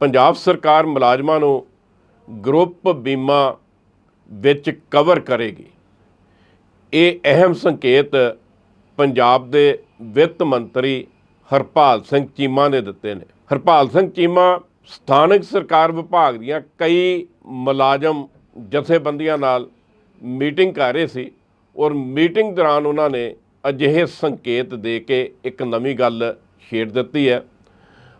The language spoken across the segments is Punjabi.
ਪੰਜਾਬ ਸਰਕਾਰ ਮੁਲਾਜ਼ਮਾਂ ਨੂੰ ਗਰੁੱਪ ਬੀਮਾ ਵਿੱਚ ਕਵਰ ਕਰੇਗੀ। ਇਹ ਅਹਿਮ ਸੰਕੇਤ ਪੰਜਾਬ ਦੇ ਵਿੱਤ ਮੰਤਰੀ ਹਰਪਾਲ ਸਿੰਘ ਚੀਮਾ ਨੇ ਦਿੱਤੇ ਨੇ। ਹਰਪਾਲ ਸਿੰਘ ਚੀਮਾ ਸਥਾਨਕ ਸਰਕਾਰ ਵਿਭਾਗ ਦੀਆਂ ਕਈ ਮੁਲਾਜ਼ਮ ਜਥੇਬੰਦੀਆਂ ਨਾਲ ਮੀਟਿੰਗ ਕਰ ਰਹੇ ਸੀ ਔਰ ਮੀਟਿੰਗ ਦੌਰਾਨ ਉਹਨਾਂ ਨੇ ਅਜਿਹੇ ਸੰਕੇਤ ਦੇ ਕੇ ਇੱਕ ਨਵੀਂ ਗੱਲ ਛੇੜ ਦਿੱਤੀ ਹੈ।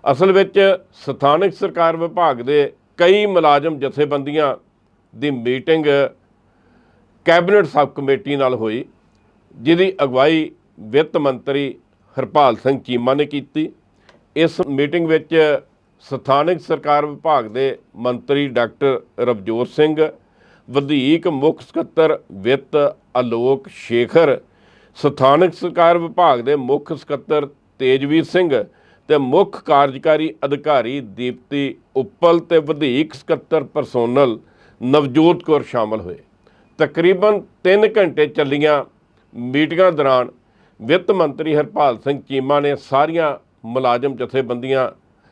ਅਸਲ ਵਿੱਚ ਸਥਾਨਕ ਸਰਕਾਰ ਵਿਭਾਗ ਦੇ ਕਈ ਮੁਲਾਜ਼ਮ ਜਥੇਬੰਦੀਆਂ ਦੀ ਮੀਟਿੰਗ ਕੈਬਨਿਟ ਸਬ ਕਮੇਟੀ ਨਾਲ ਹੋਈ, ਜਿਹਦੀ ਅਗਵਾਈ ਵਿੱਤ ਮੰਤਰੀ ਹਰਪਾਲ ਸਿੰਘ ਚੀਮਾ ਨੇ ਕੀਤੀ। ਇਸ ਮੀਟਿੰਗ ਵਿੱਚ ਸਥਾਨਕ ਸਰਕਾਰ ਵਿਭਾਗ ਦੇ ਮੰਤਰੀ ਡਾਕਟਰ ਰਵਜੋਤ ਸਿੰਘ, ਵਧੀਕ ਮੁੱਖ ਸਕੱਤਰ ਵਿੱਤ ਅਲੋਕ ਸ਼ੇਖਰ, ਸਥਾਨਕ ਸਰਕਾਰ ਵਿਭਾਗ ਦੇ ਮੁੱਖ ਸਕੱਤਰ ਤੇਜਵੀਰ ਸਿੰਘ ਤੇ ਮੁੱਖ ਕਾਰਜਕਾਰੀ ਅਧਿਕਾਰੀ ਦੀਪਤੀ ਉੱਪਲ ਤੇ ਵਧੀਕ ਸਕੱਤਰ ਪਰਸੋਨਲ ਨਵਜੋਤ ਕੌਰ ਸ਼ਾਮਲ ਹੋਏ। ਤਕਰੀਬਨ 3 ਘੰਟੇ ਚੱਲੀਆਂ ਮੀਟਿੰਗਾਂ ਦੌਰਾਨ ਵਿੱਤ ਮੰਤਰੀ ਹਰਪਾਲ ਸਿੰਘ ਚੀਮਾ ਨੇ ਸਾਰੀਆਂ ਮੁਲਾਜ਼ਮ ਜਥੇਬੰਦੀਆਂ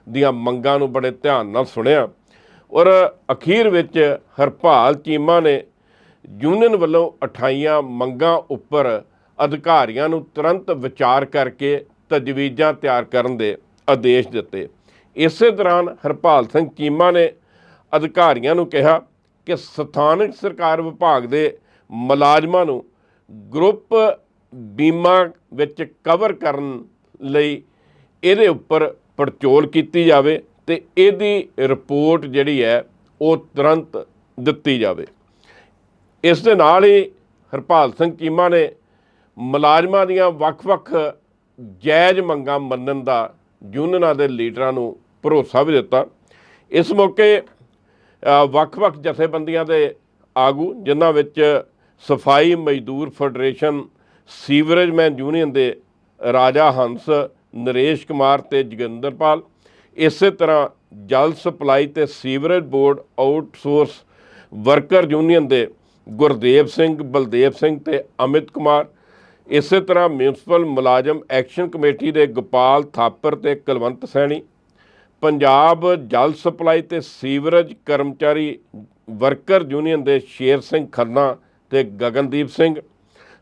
ਦੀਆਂ ਮੰਗਾਂ ਨੂੰ ਬੜੇ ਧਿਆਨ ਨਾਲ ਸੁਣਿਆ ਔਰ ਅਖੀਰ ਵਿੱਚ ਹਰਪਾਲ ਚੀਮਾ ਨੇ ਯੂਨੀਅਨ ਵੱਲੋਂ ਉਠਾਈਆਂ ਮੰਗਾਂ ਉੱਪਰ ਅਧਿਕਾਰੀਆਂ ਨੂੰ ਤੁਰੰਤ ਵਿਚਾਰ ਕਰਕੇ ਤਜਵੀਜ਼ਾਂ ਤਿਆਰ ਕਰਨ ਦੇ ਆਦੇਸ਼ ਦਿੱਤੇ। ਇਸੇ ਦੌਰਾਨ ਹਰਪਾਲ ਸਿੰਘ ਚੀਮਾ ਨੇ ਅਧਿਕਾਰੀਆਂ ਨੂੰ ਕਿਹਾ ਕਿ ਸਥਾਨਕ ਸਰਕਾਰ ਵਿਭਾਗ ਦੇ ਮੁਲਾਜ਼ਮਾਂ ਨੂੰ ਗਰੁੱਪ ਬੀਮਾ ਵਿੱਚ ਕਵਰ ਕਰਨ ਲਈ ਇਹਦੇ ਉੱਪਰ ਪੜਚੋਲ ਕੀਤੀ ਜਾਵੇ ਤੇ ਇਹਦੀ ਰਿਪੋਰਟ ਜਿਹੜੀ ਹੈ ਉਹ ਤੁਰੰਤ ਦਿੱਤੀ ਜਾਵੇ। ਇਸ ਦੇ ਨਾਲ ਹੀ ਹਰਪਾਲ ਸਿੰਘ ਚੀਮਾ ਨੇ ਮੁਲਾਜ਼ਮਾਂ ਦੀਆਂ ਵੱਖ-ਵੱਖ ਜਾਇਜ਼ ਮੰਗਾਂ ਮੰਨਣ ਦਾ ਯੂਨੀਅਨਾਂ ਦੇ ਲੀਡਰਾਂ ਨੂੰ ਭਰੋਸਾ ਵੀ ਦਿੱਤਾ। ਇਸ ਮੌਕੇ ਵੱਖ-ਵੱਖ ਜਥੇਬੰਦੀਆਂ ਦੇ ਆਗੂ, ਜਿਨ੍ਹਾਂ ਵਿੱਚ ਸਫ਼ਾਈ ਮਜ਼ਦੂਰ ਫੈਡਰੇਸ਼ਨ ਸੀਵਰੇਜਮੈਨ ਯੂਨੀਅਨ ਦੇ ਰਾਜਾ ਹੰਸ, ਨਰੇਸ਼ ਕੁਮਾਰ ਤੇ ਜੋਗਿੰਦਰਪਾਲ, ਇਸੇ ਤਰ੍ਹਾਂ ਜਲ ਸਪਲਾਈ ਤੇ sewerage board outsource worker union ਦੇ ਗੁਰਦੇਵ ਸਿੰਘ, ਬਲਦੇਵ ਸਿੰਘ ਤੇ ਅਮਿਤ ਕੁਮਾਰ ਇਸੇ ਤਰ੍ਹਾਂ ਮਿਊਨਿਸਪਲ ਮੁਲਾਜ਼ਮ ਐਕਸ਼ਨ ਕਮੇਟੀ ਦੇ ਗੋਪਾਲ ਥਾਪਰ ਤੇ ਕੁਲਵੰਤ ਸੈਣੀ, ਪੰਜਾਬ ਜਲ ਸਪਲਾਈ ਤੇ ਸੀਵਰੇਜ ਕਰਮਚਾਰੀ ਵਰਕਰ ਯੂਨੀਅਨ ਦੇ ਸ਼ੇਰ ਸਿੰਘ ਖੰਨਾ ਤੇ ਗਗਨਦੀਪ ਸਿੰਘ,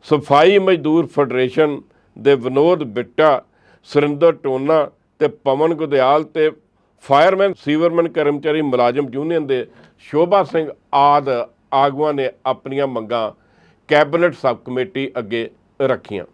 ਸਫ਼ਾਈ ਮਜ਼ਦੂਰ ਫੈਡਰੇਸ਼ਨ ਦੇ ਵਿਨੋਦ ਬਿੱਟਾ, ਸੁਰਿੰਦਰ ਟੋਨਾ ਤੇ ਪਵਨ ਗੁਦਿਆਲ ਤੇ ਫਾਇਰਮੈਨ, ਸੀਵਰਮੈਨ ਕਰਮਚਾਰੀ ਮੁਲਾਜ਼ਮ ਯੂਨੀਅਨ ਦੇ ਸ਼ੋਭਾ ਸਿੰਘ ਆਦ ਆਗੂਆਂ ਨੇ ਆਪਣੀਆਂ ਮੰਗਾਂ ਕੈਬਨਿਟ ਸਬ ਕਮੇਟੀ ਅੱਗੇ ਰੱਖੀਆਂ।